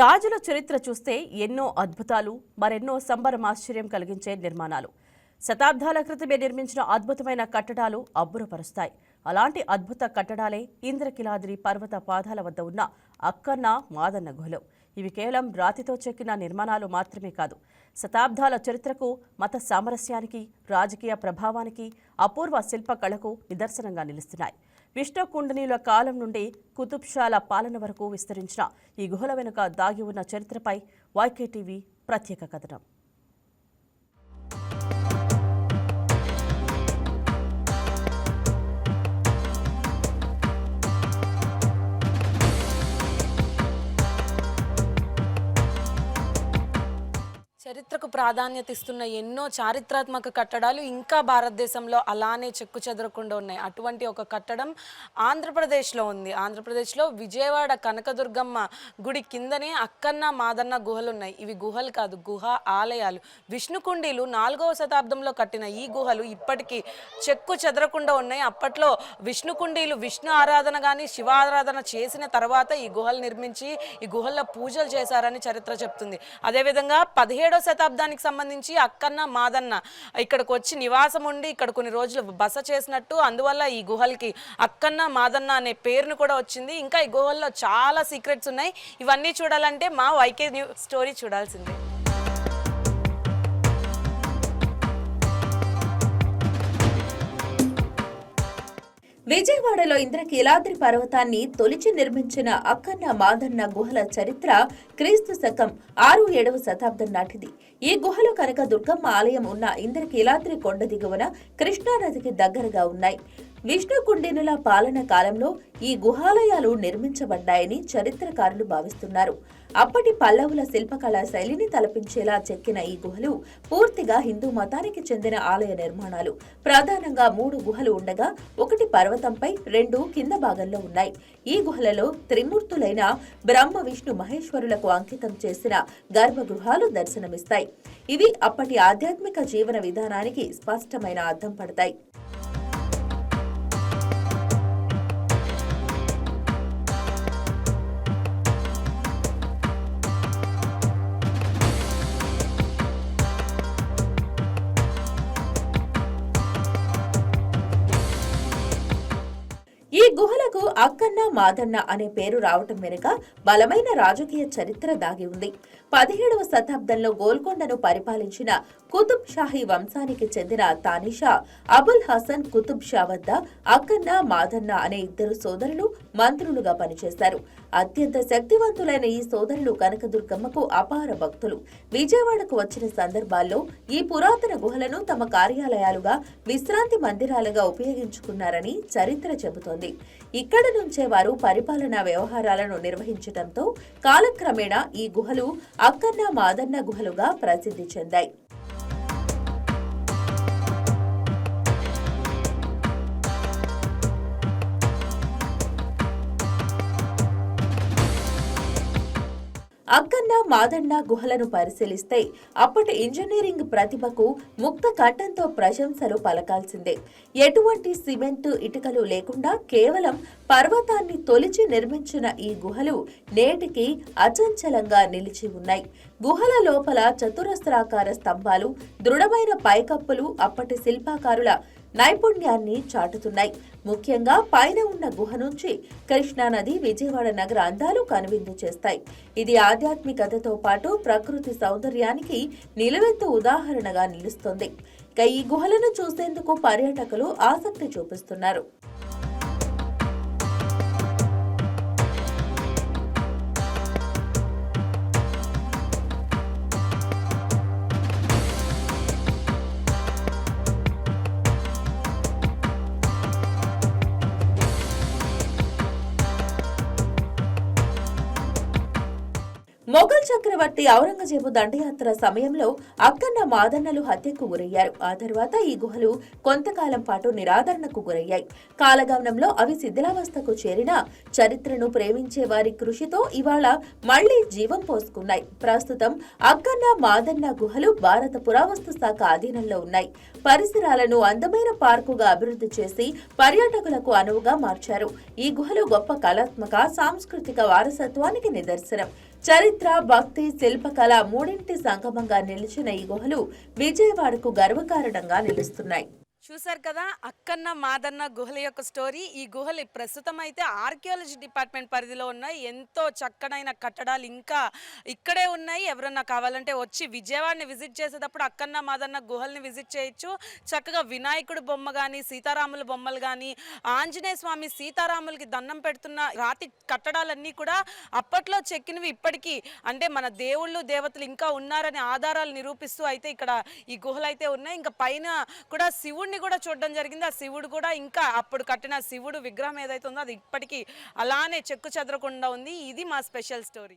రాజుల చరిత్ర చూస్తే ఎన్నో అద్భుతాలు మరెన్నో సంబరమాశ్చర్యం కలిగించే నిర్మాణాలు. శతాబ్దాల క్రితమే నిర్మించిన అద్భుతమైన కట్టడాలు అబ్బురపరుస్తాయి. అలాంటి అద్భుత కట్టడాలే ఇంద్రకిలాద్రి పర్వత పాదాల వద్ద ఉన్న అక్కన్న మాదన్న గుహలు. ఇవి కేవలం రాతితో చెక్కిన నిర్మాణాలు మాత్రమే కాదు. శతాబ్దాల చరిత్రకు మత సామరస్యానికి రాజకీయ ప్రభావానికి అపూర్వ శిల్పకళకు నిదర్శనంగా నిలుస్తున్నాయి. విష్ణుకుండనీల కాలం నుండి కుతుబ్షాల పాలన వరకు విస్తరించిన ఈ గుహల వెనుక దాగి ఉన్న చరిత్రపై వైకే టీవీ ప్రత్యేక కథనం. చరిత్రకు ప్రాధాన్యత ఇస్తున్న ఎన్నో చారిత్రాత్మక కట్టడాలు ఇంకా భారతదేశంలో అలానే చెక్కు చెదరకుండా ఉన్నాయి. అటువంటి ఒక కట్టడం ఆంధ్రప్రదేశ్లో ఉంది. ఆంధ్రప్రదేశ్లో విజయవాడ కనకదుర్గమ్మ గుడి కిందనే అక్కన్న మాదన్న గుహలు ఉన్నాయి ఇవి గుహలు కాదు గుహ ఆలయాలు. విష్ణుకుండీలు నాలుగవ శతాబ్దంలో కట్టిన ఈ గుహలు ఇప్పటికీ చెక్కు చెదరకుండా ఉన్నాయి. అప్పట్లో విష్ణుకుండీలు విష్ణు ఆరాధన కానీ శివ ఆరాధన చేసిన తర్వాత ఈ గుహలు నిర్మించి ఈ గుహల్లో పూజలు చేశారని చరిత్ర చెప్తుంది. అదేవిధంగా పదిహేడో శతాబ్దానికి సంబంధించి అక్కన్న మాదన్న ఇక్కడికి వచ్చి నివాసం ఉండి ఇక్కడ కొన్ని రోజులు బస చేసినట్టు. అందువల్ల ఈ గుహలకి అక్కన్న మాదన్న అనే పేరును కూడా వచ్చింది. ఇంకా ఈ గుహల్లో చాలా సీక్రెట్స్ ఉన్నాయి. ఇవన్నీ చూడాలంటే మా వైకే న్యూ స్టోరీ చూడాల్సిందే. విజయవాడలో ఇంద్రకీలాద్రి పర్వతాన్ని తొలిచి నిర్మించిన అక్కన్న మాదన్న గుహల చరిత్ర క్రీస్తు శకం ఆరు ఏడవ శతాబ్దం నాటిది. ఈ గుహలు కనుక దుర్గమ్మ ఆలయం ఉన్న ఇంద్రకీలాద్రి కొండ దిగువన కృష్ణానదికి దగ్గరగా ఉన్నాయి. విష్ణు కుండినుల పాలన కాలంలో ఈ గుహాలయాలు నిర్మించబడ్డాయని చరిత్రకారులు భావిస్తున్నారు. అప్పటి పల్లవుల శిల్పకళా శైలిని తలపించేలా చెక్కిన ఈ గుహలు పూర్తిగా హిందూ మతానికి చెందిన ఆలయ నిర్మాణాలు. ప్రధానంగా మూడు గుహలు ఉండగా ఒకటి పర్వతంపై రెండు కింద భాగంలో ఉన్నాయి. ఈ గుహలలో త్రిమూర్తులైన బ్రహ్మ విష్ణు మహేశ్వరులకు అంకితం చేసిన గర్భగృహాలు దర్శనమిస్తాయి. ఇవి అప్పటి ఆధ్యాత్మిక జీవన విధానానికి స్పష్టమైన అర్థం పడతాయి. ఈ గుహలకు అక్కన్న మాదన్న అనే పేరు రావటం వెనుక బలమైన రాజకీయ చరిత్ర దాగి ఉంది. పదిహేడవ శతాబ్దంలో గోల్కొండను పరిపాలించిన కుతుబ్ షాహీ వంశానికి చెందిన తానిషా అబుల్ హసన్ కుతుబ్ షా వద్ద అక్కన్న మాదన్న అనే ఇద్దరు సోదరులు మంత్రులుగా పనిచేశారు. అత్యంత శక్తివంతులైన ఈ సోదరులు కనకదుర్గమ్మకు అపార భక్తులు. విజయవాడకు వచ్చిన సందర్భాల్లో ఈ పురాతన గుహలను తమ కార్యాలయాలుగా విశ్రాంతి మందిరాలుగా ఉపయోగించుకున్నారని చరిత్ర చెబుతోంది. ఇక్కడ నుంచే వారు పరిపాలనా వ్యవహారాలను నిర్వహించడంతో కాలక్రమేణా ఈ గుహలు అక్కన్న మాదన్న గుహలుగా ప్రసిద్ధి చెందాయి. అక్కన్న మాదన్న గుహలను పరిశీలిస్తే అప్పటి ఇంజనీరింగ్ ప్రతిభకు ముక్త కంఠంతో ప్రశంసలు పలకాల్సిందే. ఎటువంటి సిమెంట్ ఇటుకలు లేకుండా కేవలం పర్వతాన్ని తొలిచి నిర్మించిన ఈ గుహలు నేటికి అచంచలంగా నిలిచి ఉన్నాయి. గుహల లోపల చతురస్రాకార స్తంభాలు దృఢమైన పైకప్పులు అప్పటి శిల్పాకారుల నైపుణ్యాన్ని చాటుతున్నాయి. ముఖ్యంగా పైన ఉన్న గుహ నుంచి కృష్ణానది విజయవాడ నగర అందాలు కనువిందు చేస్తాయి. ఇది ఆధ్యాత్మికతతో పాటు ప్రకృతి సౌందర్యానికి నిలువెత్తు ఉదాహరణగా నిలుస్తుంది. ఇక ఈ గుహలను చూసేందుకు పర్యాటకులు ఆసక్తి చూపిస్తున్నారు. మొఘల్ చక్రవర్తి ఔరంగజేబు దండయాత్ర సమయంలో అక్కన్న మాదన్నలు హత్యకు గురయ్యారు. ఆ తర్వాత ఈ గుహలు కొంతకాలం పాటు నిరాదరణకు గురయ్యాయి. కాలగమనంలో అవి శిథిలావస్థకు చేరిన చరిత్రను ప్రేమించే వారి కృషితో ఇవాళ మళ్ళీ జీవం పోసుకున్నాయి. ప్రస్తుతం అక్కన్న మాదన్న గుహలు భారత పురావస్తు శాఖ అధీనంలో ఉన్నాయి. పరిసరాలను అందమైన పార్కుగా అభివృద్ధి చేసి పర్యాటకులకు అనువుగా మార్చారు. ఈ గుహలు గొప్ప కళాత్మక సాంస్కృతిక వారసత్వానికి నిదర్శనం. చరిత్ర భక్తి శిల్పకళ మూడింటి సంగమంగా నిలిచిన ఈ గుహలు విజయవాడకు గర్వకారణంగా నిలుస్తున్నాయి. చూశారు కదా అక్కన్న మాదన్న గుహల యొక్క స్టోరీ. ఈ గుహలు ప్రస్తుతం అయితే ఆర్కియాలజీ డిపార్ట్మెంట్ పరిధిలో ఉన్నాయి. ఎంతో చక్కనైన కట్టడాలు ఇంకా ఇక్కడే ఉన్నాయి. ఎవరన్నా కావాలంటే వచ్చి విజయవాడని విజిట్ చేసేటప్పుడు అక్కన్న మాదన్న గుహల్ని విజిట్ చేయొచ్చు. చక్కగా వినాయకుడు బొమ్మ కానీ సీతారాముల బొమ్మలు కానీ ఆంజనేయ స్వామి సీతారాములకి దండం పెడుతున్న రాతి కట్టడాలన్నీ కూడా అప్పట్లో చెక్కినవి ఇప్పటికీ. అంటే మన దేవుళ్ళు దేవతలు ఇంకా ఉన్నారనే ఆధారాలు నిరూపిస్తూ అయితే ఇక్కడ ఈ గుహలు అయితే ఉన్నాయి. ఇంకా పైన కూడా శివుడిని కూడా చూడడం జరిగింది. ఆ శివుడు కూడా ఇంకా అప్పుడు కట్టిన శివుడు విగ్రహం ఏదైతే ఉందో అది ఇప్పటికీ అలానే చెక్కు చెదరకుండా ఉంది. ఇది మా special story.